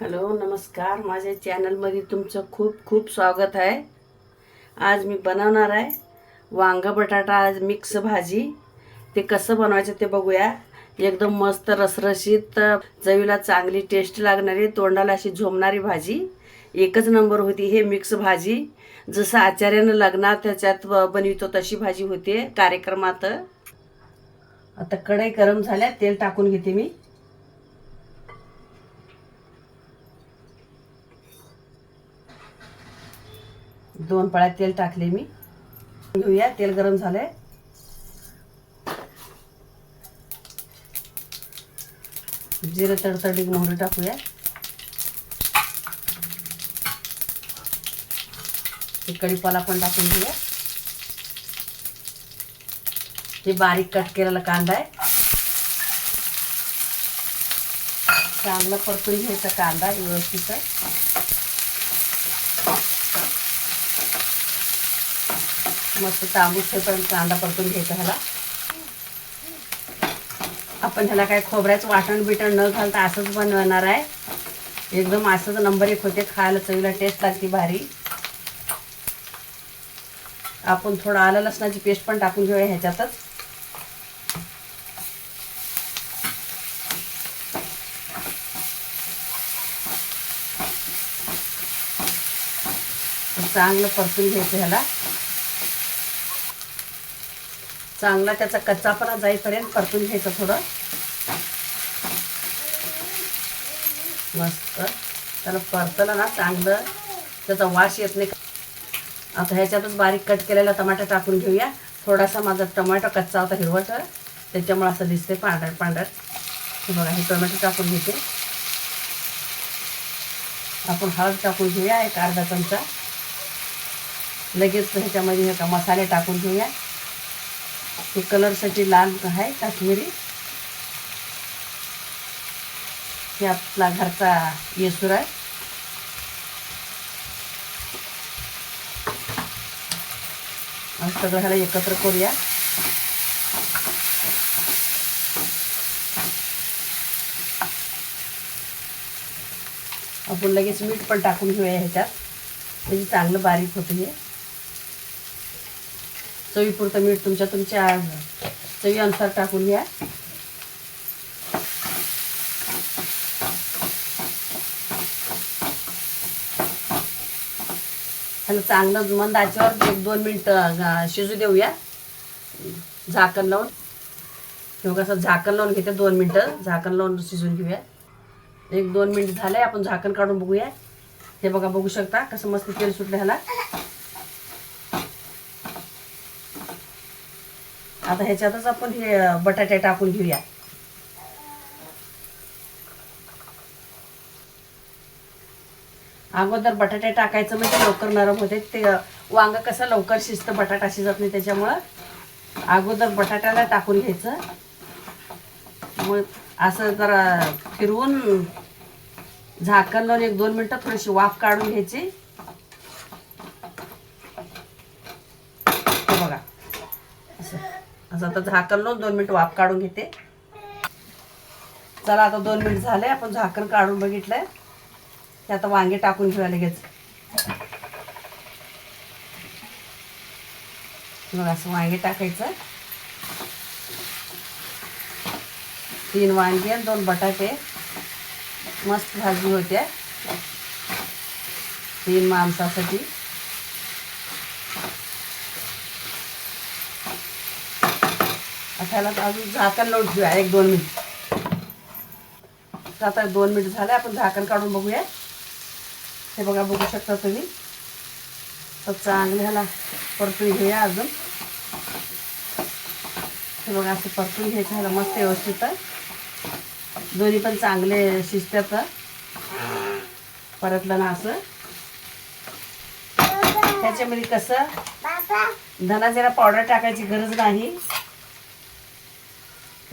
Hello नमस्कार. माझ्या चॅनलमध्ये तुमचं खूप खूप स्वागत आहे. आज मी बनवणार आहे वांगा बटाटा आज मिक्स भाजी. ते कसं बनवायचं ते बघूया. एकदम मस्त रसरशीत चवीला चांगली टेस्ट लागणारी तोंडाला अशी झोमणारी भाजी. एकच नंबर होती हे मिक्स भाजी. जसं आचार्यानं लग्नात त्याच्यात बनवितो तशी भाजी होते कार्यक्रमात. आता कढई गरम झाल्या तेल टाकून घेते मी. दोन पळ्या तेल टाकले मी. घेऊया तेल गरम झालंय. जिरं तडतडी मोहरी टाकूया. हे कढीपाला पण टाकून घेऊया. हे बारीक कट केलेला कांदा आहे. चांगला परतून घ्यायचा कांदा व्यवस्थित मस्त तांबूस पण कांदा परतून घ्यायचा ह्याला. आपण ह्याला काय खोबऱ्याचं वाटण बिटण न घालता असंच बनवणार आहे. एकदम असंच नंबर एक होते खायला चवीला टेस्ट लागते भारी. आपण थोडं आलं लसणाची पेस्ट पण टाकून घेऊया ह्याच्यातच. चांगलं परतून घ्यायचं ह्याला. चांगला त्याचा कच्चापणा जाईपर्यंत परतून घ्यायचं थोडं. मस्त. त्याला परतलं ना चांगलं. त्याचा वास येत नाही. आता ह्याच्यातच बारीक कट केलेला टमाटा टाकून घेऊया. थोडासा माझा टमाटो कच्चा होता हिरवट. त्याच्यामुळे असं दिसते पांढर पांढर. बघा हे टोमॅटो टाकून घेते. आपण हळद टाकून घेऊया एक अर्धा चमचा. लगेच ह्याच्यामध्ये हे का मसाले टाकून घेऊया. हे कलरसाठी लाल आहे काश्मीरी. हे आपला घरचा येसूर आहे. सगळं ह्याला एकत्र करूया. आपण लगेच मीठ पण टाकून घेऊया ह्याच्यात. म्हणजे चांगलं बारीक होतं हे चवीपुरतं मीठ तुमच्या तुमच्या चवीनुसार टाकून घ्या. ह्याला चांगलं मंद आचेवर एक दोन मिनटं शिजू देऊया. झाकण लावून. किंवा कसं झाकण लावून घेते दोन मिनटं. झाकण लावून शिजून घेऊया. एक दोन मिनिट झाले आपण झाकण काढून बघूया. हे बघा बघू शकता कसं मस्त तेल सुटलं ह्याला. आता ह्याच्यातच आपण हे बटाटे टाकून घेऊया. अगोदर बटाटे टाकायचं म्हणजे लवकर नरम होते. ते वांग कसं लवकर शिजतं बटाटा शिजत नाही त्याच्यामुळं. अगोदर बटाट्याला टाकून घ्यायचं. मग असं जरा फिरवून झाकण लावून एक दोन मिनटं थोडीशी वाफ काढून घ्यायची हे बघा असं असं आता झाकण लावून दोन मिनिट वाफ काढून घेते. चला आता दोन मिनिट झाले आपण झाकण काढून बघितलंय. ते आता वांगे टाकून घेऊया लगेच. मग असं वांगे टाकायचं. तीन वांगे आणि दोन बटाटे. मस्त भाजी होत्या. तीन माणसासाठी. ह्याला अजून झाकण लावून ठेवूया एक दोन मिनिट. आता दोन मिनिट झाले आपण झाकण काढून बघूया. हे बघा बघू शकता तुम्ही. तर चांगलं ह्याला परतून घेऊया अजून. हे बघा असं परतून घ्यायचं ह्याला मस्त व्यवस्थित. दोन्ही पण चांगले शिजतात. परतलं ना असं. त्याच्यामध्ये कसं? धना जरा पावडर टाकायची गरज नाही.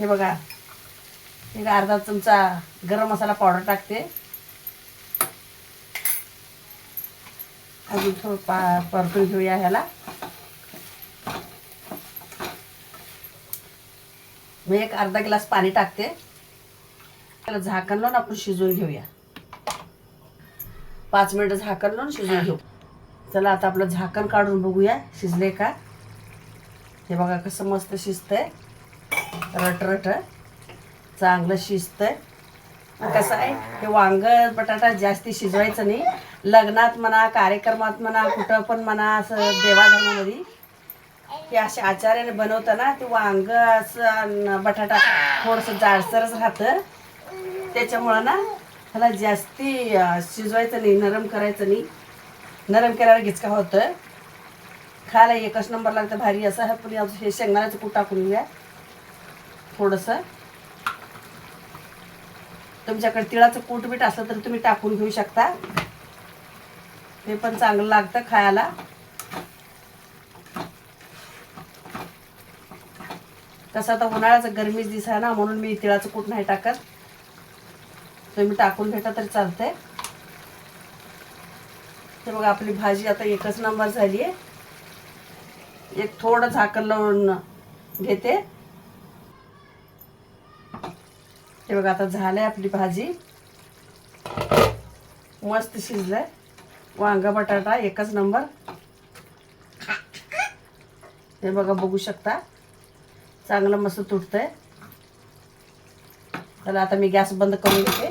हे बघा. एक अर्धा चमचा गरम मसाला पावडर टाकते. अजून थोडं पा परतून घेऊया ह्याला. मी एक अर्धा ग्लास पाणी टाकते. त्याला झाकण लावून आपण शिजवून घेऊया. पाच मिनटं झाकण लावून शिजवून घेऊ. चला आता आपलं झाकण काढून बघूया. शिजले का? हे बघा कसं मस्त शिजतंय. रट रट चांगलं शिजतंय. कसं आहे हे वांग बटाटा जास्ती शिजवायचं नाही. लग्नात म्हणा कार्यक्रमात म्हणा कुठं पण म्हणा असं देवाधर्मामध्ये हे असे आचार्याने बनवताना ते वांग असं बटाटा थोडंसं जाडसरच राहतं. त्याच्यामुळं ना ह्याला जास्ती शिजवायचं नाही नरम करायचं नाही. नरम केल्यावर गिचका होतं खायला एकच नंबर लागतं भारी. असं आहे पण हे शेंगदाण्याचं कूट टाकून घ्या. थोडंसं. तुमच्याकडे तिळाचं कूट बीट असलं तर तुम्ही टाकून घेऊ शकता. हे पण चांगलं लागतं खायला. तसं आता उन्हाळ्याचं गरमीच दिस आहे ना म्हणून मी तिळाचं कूट नाही टाकत. तुम्ही टाकून भेटा तरी चालतंय. तर बघा आपली भाजी आता एकच नंबर झाली आहे एक थोडं झाकण लावून घेते. हे बघा आता झालंय आपली भाजी. मस्त शिजलंय. वांगा बटाटा एकच नंबर. हे बघा बघू शकता. चांगलं मस्त तुटतंय. चला आता मी गॅस बंद करून घेते.